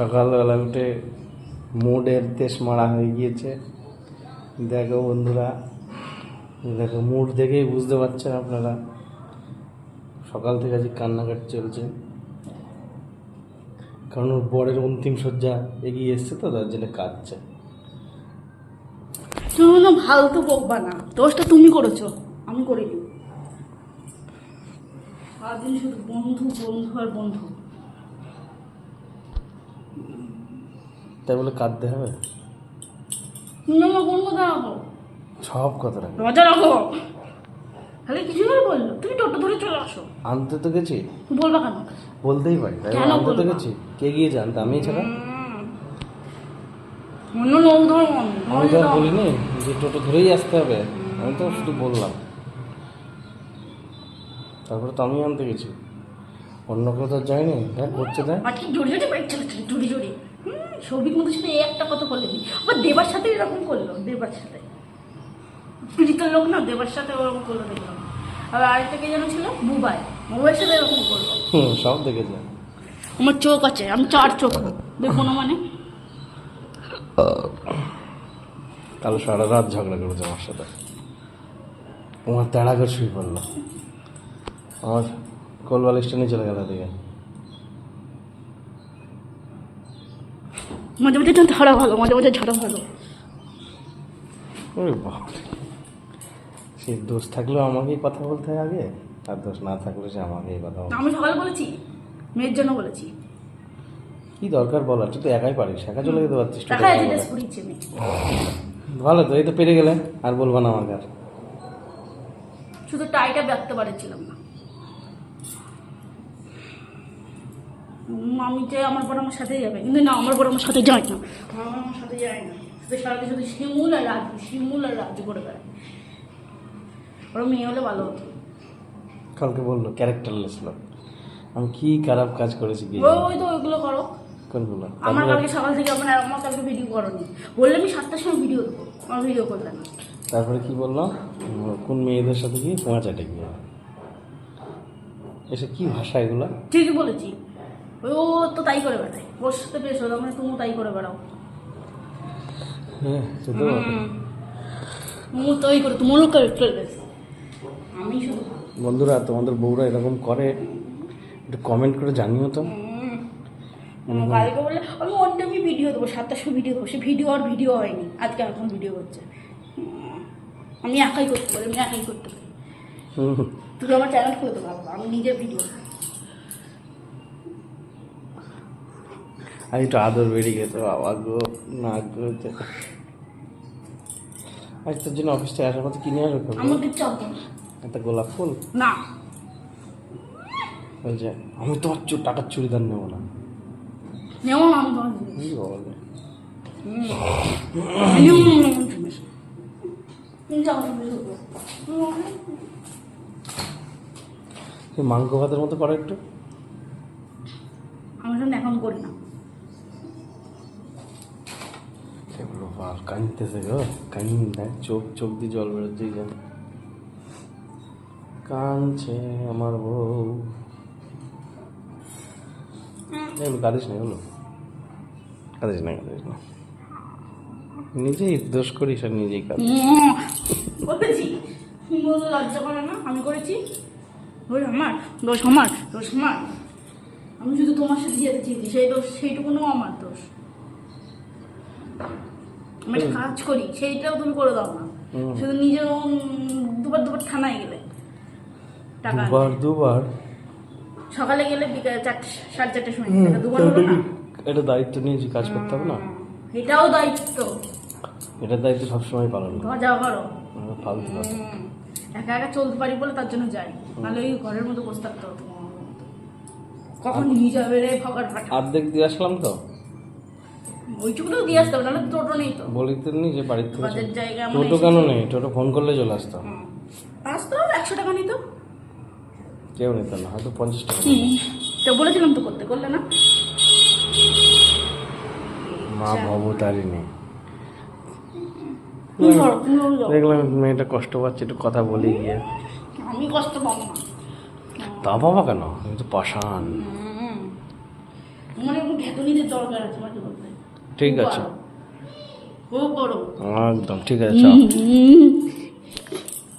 সকালবেলা উঠে মুডের দেশ মারা হয়ে গিয়েছে। দেখো বন্ধুরা, দেখো মুড দেখেই বুঝতে পারছেন আপনারা। সকাল থেকে আজ কান্নাকাটি চলছে। কারণ ওর বরের অন্তিম শয্যা এগিয়ে এসছে তো, তার জন্য কাঁদছে। তুমি না ফালতু বকবা না। দোষটা তুমি করেছ, আমি করিনি। সারাদিন শুধু বন্ধু বন্ধু আর বন্ধু। তাই বলে কাঁদতে হবে? কোন কথা রাখো? সব কথা রাখবে মজা রাখো। খালি কিছু করে বলল। তুমি টোটো ধরে চলে আসো। আনতে তো গেছি। বলবা কেন? বলতেই পারি। তাই আনতে তো গেছি। কে গিয়ে জানতে? আমি ছাড়া? অন্য লোক ধরো আমি তো বলিনি যে টোটো ধরেই আসতে হবে। আমি তো শুধু বললাম। তারপরে তো আমি আনতে গেছি। অন্য কোথাও যায়নি। দেখ করছে দেখ। জোরে জোরে বাইক চালাচ্ছে জোরে জোরে হুম সৌভিক মধ্যে সাথে এই একটা কথা বলেনি। আবার দেবার সাথে এরকম করল দেবার সাথে। পীড়িত লোক না দেবার সাথে ওরকম করল দেখলাম। আর আরেকটা কে যেন ছিল? বুবাই। বুবাইয়ের সাথে এরকম করল। হুম সব দেখেছে। আমার চোখ আছে আমি চার চোখ। দেখো না মানে? কাল সারা রাত ঝগড়া করেছে আমার সাথে। তোমার তেড়া করে শুয়ে পড়ল। আমার কোল বালিশটা নিয়ে চলে গেল দিকে মাঝে মাঝে তো ঝাড়া ভালো মাঝে মাঝে ঝাড়া ভালো। ওরে বাবা সে দোষ থাকলেও আমাকেই কথা বলতে হয় আগে আর দোষ না থাকলে সে আমাকেই কথা বলতে আমি সকালে বলেছি মেয়ের জন্য বলেছি। কি দরকার বলার? তুই তো একাই পারিস একা চলে যেতে পারছিস ভালো তো এই তো পেরে গেলে আর বলবা না আমাকে আর শুধু টাইটা ব্যক্ত পারছিলাম না। আমি চাই আমার বড় আমার সাথে যাবে। কিন্তু না আমার বড় আমার সাথে যায় না। আমার আমার সাথে যায় না। শুধু সারাদিন শুধু শিমুল আর রাজু শিমুল আর রাজু করে বেড়ায়। ওরা মেয়ে হলে ভালো হতো। কালকে বলল ক্যারেক্টারলেস লোক আমি কি খারাপ কাজ করেছি কি ওই তো ওইগুলো করো। কোনগুলো? আমার তারপরে? কালকে সকাল থেকে আমার আমার কালকে ভিডিও করনি। বললে আমি সাতটার সময় ভিডিও দেবো আমার ভিডিও করলে না। তারপরে কি বলল? কোন মেয়েদের সাথে কি পোঁয়া চাটে গিয়ে। এসে কি ভাষা এগুলো? ঠিকই বলেছি। ও তো তাই করে বেড়ায়। ওর সাথে বেশ হলো মানে তুমিও তাই করে বেড়াও। হ্যাঁ তো তাই করে তোমারও ক্যারেক্টার গেছে আমি শুধু বন্ধুরা তোমাদের বউরা এরকম করে একটু কমেন্ট করে জানিও তো। কালকে বললে আমি ওর আমি ভিডিও দেবো সাতটার সময় ভিডিও দেবো। সে ভিডিও আর ভিডিও হয়নি আজকে এখন ভিডিও করছে আমি একাই করতে পারি আমি একাই করতে পারি। হুম, তুই আমার চ্যানেল খুলে দেবো আমি নিজের ভিডিও আর একটু আদর বেরিয়ে গেছে বাবা গো না গো যে- আজ তোর জন্য অফিস থেকে আসার পথে কিনে আসবে একটা গোলাপ ফুল? না। বলছে আমি তোমার চুর টাকার চুড়িদার নেব না। আমি বলে? মাংস ভাতের মতো করে একটু। আমি সেরকম এখন করি না। এগুলো বাপ কাঁদতেছে গো দেখ চোখ চোখ দিয়ে জল বেরোচ্ছে যেন কাঁদছে আমার বউ। কাঁদিস না, এগুলো। কাঁদিস না কাঁদিস না। নিজেই দোষ করিস আর নিজেই কাঁদিস। বলেছি লজ্জা করে না? আমি করেছি? দোষ আমার দোষ আমার দোষ আমার। আমি শুধু তোমার সাথে যেতে চেয়েছি, সেই দোষ, সেইটুকুনও আমার দোষ। একটা কাজ করি সেইটাও তুমি করে দাও না। শুধু নিজের দুবার দুবার থানায় গেলে টাকা দুবার দুবার? সকালে গেলে বিকাল চারটে সাড়ে চারটের সময়। এটা দুবার হলো না। এটা দায়িত্ব নিয়েছি কাজ করতে হবে না? এটাও দায়িত্ব। এটার দায়িত্ব সবসময় পালন করো। যাওয়া করো ফালতু কথা। একা একা চলতে পারি বলে তার জন্য যাই। নাহলে ওই ঘরের মধ্যে বসে থাকতে হতো কখন নিয়ে যাবে রে ফকার ফাটা অর্ধেক দিয়ে আসলাম তো? দিয়ে আসতে হবে নাহলে টোটো নেই তো। বলিতে নি যে বাড়ির থেকে জায়গা টোটো কেন নেই? টোটো ফোন করলে চলে আসতাম আসতো একশো টাকা নিত। কেউ নিত না হয়তো পঞ্চাশ টাকা তো বলেছিলাম তো করতে করলে না? মা ভবতারিণী যাও। দেখলাম মেয়েটা কষ্ট পাচ্ছে একটু কথা বলি গিয়ে। আমি কষ্ট পাবো না। তা বাবা কেন? তো। আমার এখন ঘেটনিদের দরকার আছে মাঝে মধ্যে ঠিক আছে। খুব বড় একদম ঠিক আছে।